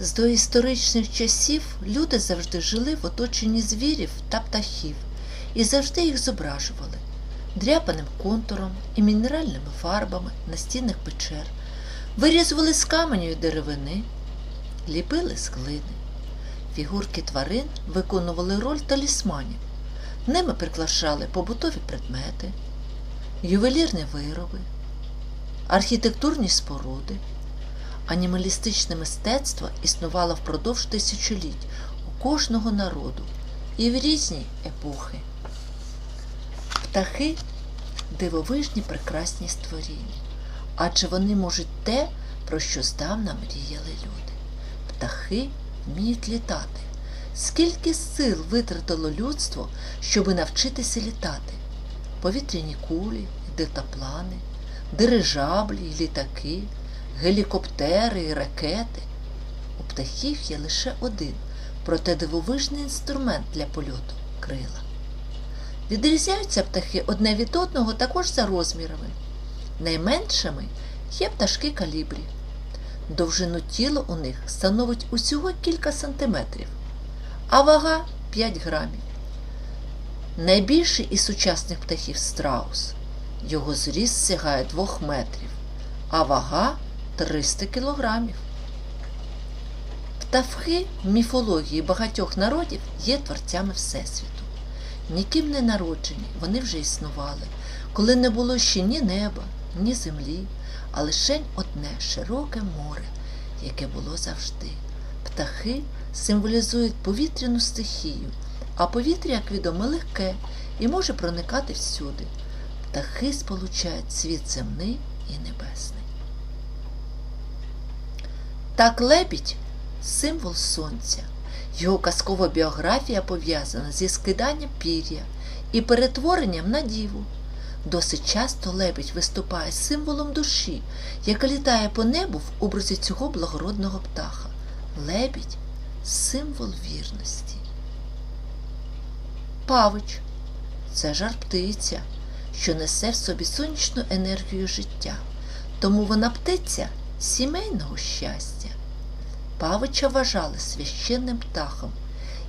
З доісторичних часів люди завжди жили в оточенні звірів та птахів і завжди їх зображували дряпаним контуром і мінеральними фарбами на стінах печер, вирізували з каменю і деревини, ліпили з глини. Фігурки тварин виконували роль талісманів. Ними прикрашали побутові предмети, ювелірні вироби, архітектурні споруди. Анімалістичне мистецтво існувало впродовж тисячоліть у кожного народу і в різні епохи. Птахи дивовижні прекрасні створіння, адже вони можуть те, про що здавна мріяли люди. Птахи вміють літати. Скільки сил витратило людство, щоби навчитися літати? Повітряні кулі, дельтаплани, дирижаблі літаки, гелікоптери і ракети. У птахів є лише один, проте дивовижний інструмент для польоту крила. Відрізняються птахи одне від одного також за розмірами. Найменшими є пташки калібрі. Довжину тіла у них становить усього кілька сантиметрів, а вага 5 грамів. Найбільший із сучасних птахів страус. Його зріст сягає 2 метрів, а вага 300 кілограмів. Птахи в міфології багатьох народів є творцями Всесвіту. Ніким не народжені, вони вже існували, коли не було ще ні неба, ні землі, а лише одне широке море, яке було завжди. Птахи символізують повітряну стихію, а повітря, як відомо, легке і може проникати всюди. Птахи сполучають світ земний і небесний. Так лебідь символ сонця. Його казкова біографія пов'язана зі скиданням пір'я і перетворенням на діву. Досить часто лебідь виступає символом душі, яка літає по небу в образі цього благородного птаха. Лебідь символ вірності. Павич це жар птиця, що несе в собі сонячну енергію життя, тому вона птиця сімейного щастя. Павича вважали священним птахом,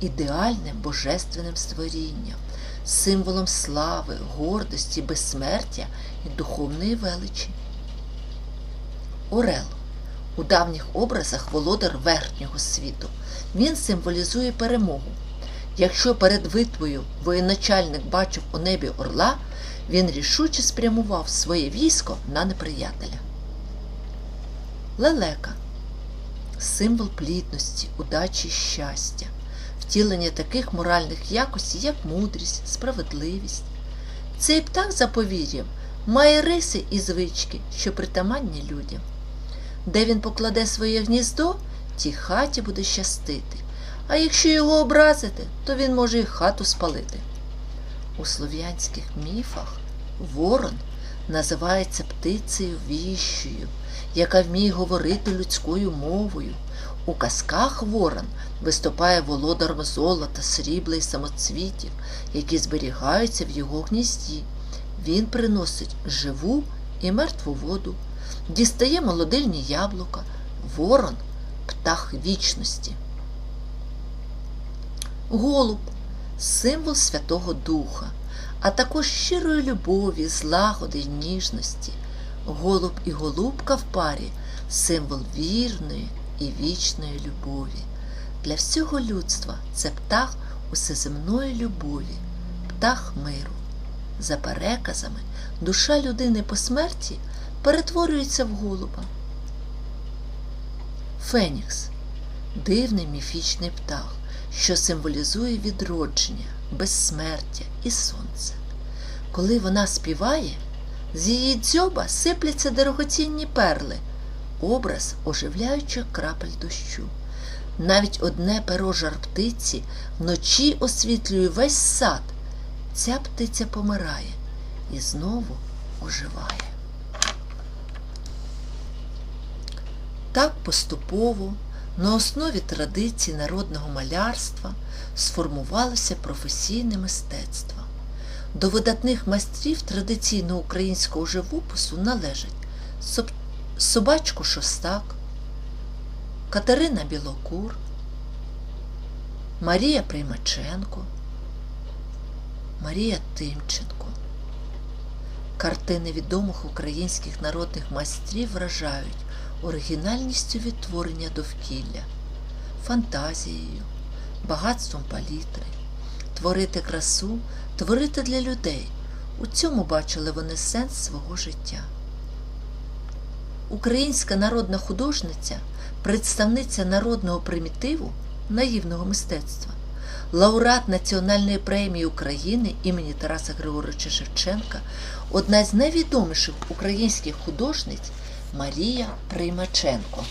ідеальним божественним створінням, символом слави, гордості, безсмертя і духовної величі. Орел у давніх образах володар верхнього світу. Він символізує перемогу. Якщо перед витвою воєначальник бачив у небі орла, він рішуче спрямував своє військо на неприятеля. Лелека символ плідності, удачі і щастя, втілення таких моральних якостей, як мудрість, справедливість. Цей птах за повір'ям має риси і звички, що притаманні людям. Де він покладе своє гніздо, тій хаті буде щастити, а якщо його образити, то він може і хату спалити. У слов'янських міфах ворон називається птицею віщою, яка вміє говорити людською мовою. У казках ворон виступає володаром золота, срібла і самоцвітів, які зберігаються в його гнізді. Він приносить живу і мертву воду, дістає молодильні яблука, ворон птах вічності. Голуб символ Святого Духа, а також щирої любові, злагоди й ніжності. Голуб і голубка в парі символ вірної і вічної любові. Для всього людства це птах усеземної любові, птах миру. За переказами, душа людини по смерті перетворюється в голуба. Фенікс дивний міфічний птах, що символізує відродження, безсмертя і сонце. Коли вона співає, з її дзьоба сипляться дорогоцінні перли, образ оживляючих крапель дощу. Навіть одне перо жар птиці вночі освітлює весь сад. Ця птиця помирає і знову оживає. Так поступово на основі традицій народного малярства сформувалося професійне мистецтво. До видатних майстрів традиційного українського живопису належать Соб- Собачко Шостак, Катерина Білокур, Марія Приймаченко, Марія Тимченко. Картини відомих українських народних майстрів вражають оригінальністю відтворення довкілля, фантазією, багатством палітри, творити красу, творити для людей. У цьому бачили вони сенс свого життя. Українська народна художниця, представниця народного примітиву, наївного мистецтва, лауреат Національної премії України імені Тараса Григоровича Шевченка, одна з найвідоміших українських художниць Марія Приймаченко.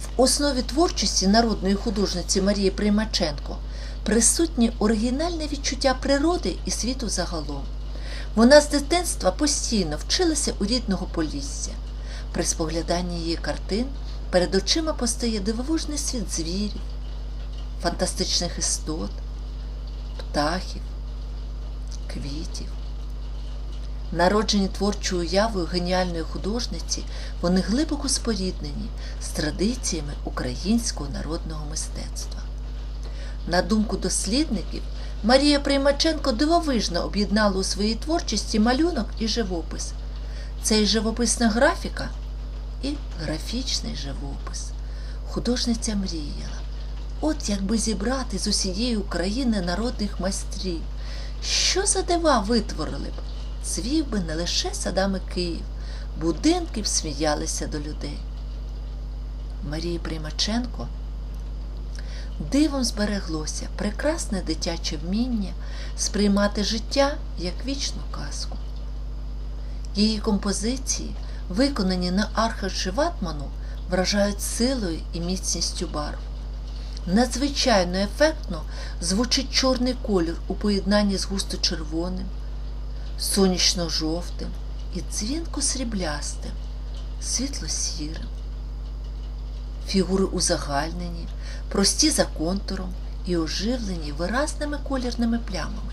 В основі творчості народної художниці Марії Приймаченко присутнє оригінальне відчуття природи і світу загалом. Вона з дитинства постійно вчилася у рідного Полісся. При спогляданні її картин перед очима постає дивовижний світ звірів, фантастичних істот, птахів, квітів. Народжені творчою уявою геніальної художниці, вони глибоко споріднені з традиціями українського народного мистецтва. На думку дослідників, Марія Приймаченко дивовижно об'єднала у своїй творчості малюнок і живопис. Це і живописна графіка, і графічний живопис. Художниця мріяла. От якби зібрати з усієї України народних майстрів, що за дива витворили б? Цвів би не лише садами Київ, будинки б сміялися до людей. Марії Примаченко дивом збереглося прекрасне дитяче вміння сприймати життя як вічну казку. Її композиції, виконані на архаші ватману, вражають силою і міцністю барв. Надзвичайно ефектно звучить чорний колір у поєднанні з густо-червоним, сонячно-жовтим і дзвінко-сріблястим, світло-сірим. Фігури узагальнені, прості за контуром і оживлені виразними колірними плямами.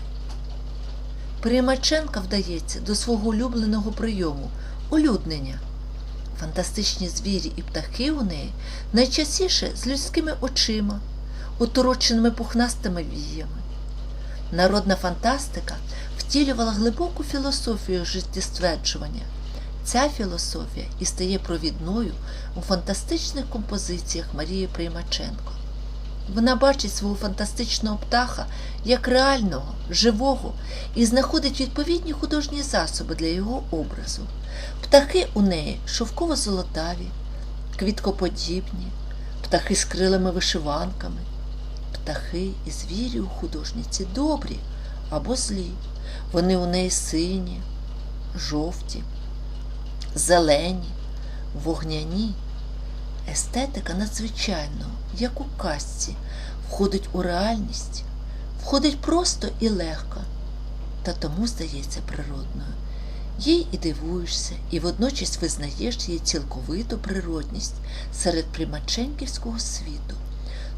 Примаченка вдається до свого улюбленого прийому улюднення. Фантастичні звірі і птахи у неї найчастіше з людськими очима, отороченими пухнастими віями. Народна фантастика втілювала глибоку філософію життєстверджування. Ця філософія і стає провідною у фантастичних композиціях Марії Приймаченко. Вона бачить свого фантастичного птаха як реального, живого і знаходить відповідні художні засоби для його образу. Птахи у неї шовково-золотаві, квіткоподібні, птахи з крилими вишиванками, птахи і звірі у художниці добрі або злі. Вони у неї сині, жовті, зелені, вогняні. Естетика надзвичайно, як у казці, входить у реальність, входить просто і легко, та тому здається природною. Їй і дивуєшся, і водночас визнаєш її цілковиту природність серед примаченківського світу.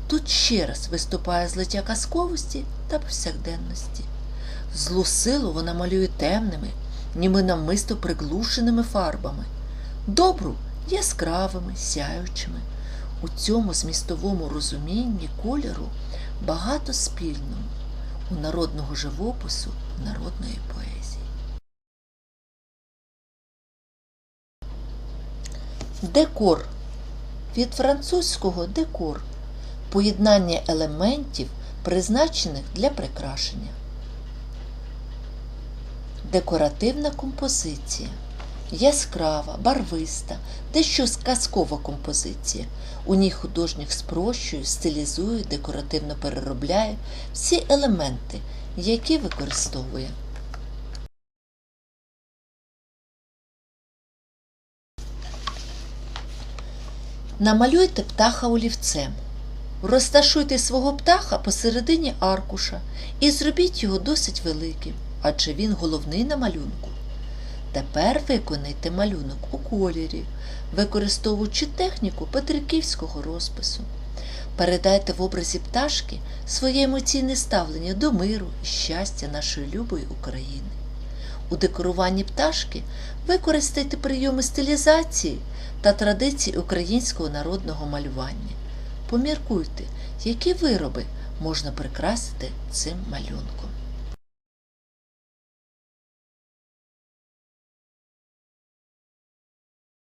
Тут ще раз виступає злиття казковості та повсякденності. Злу силу вона малює темними, ніби навмисто приглушеними фарбами, добру яскравими, сяючими. У цьому змістовому розумінні кольору багато спільного у народного живопису, народної поезії. Декор від французького декор поєднання елементів, призначених для прикрашення. Декоративна композиція яскрава, барвиста, дещо казкова композиція. У ній художник спрощує, стилізує, декоративно переробляє всі елементи, які використовує. Намалюйте птаха олівцем. Розташуйте свого птаха посередині аркуша і зробіть його досить великим, адже він головний на малюнку. Тепер виконайте малюнок у кольорі, використовуючи техніку петриківського розпису. Передайте в образі пташки своє емоційне ставлення до миру і щастя нашої любої України. У декоруванні пташки використайте прийоми стилізації та традицій українського народного малювання. Поміркуйте, які вироби можна прикрасити цим малюнком.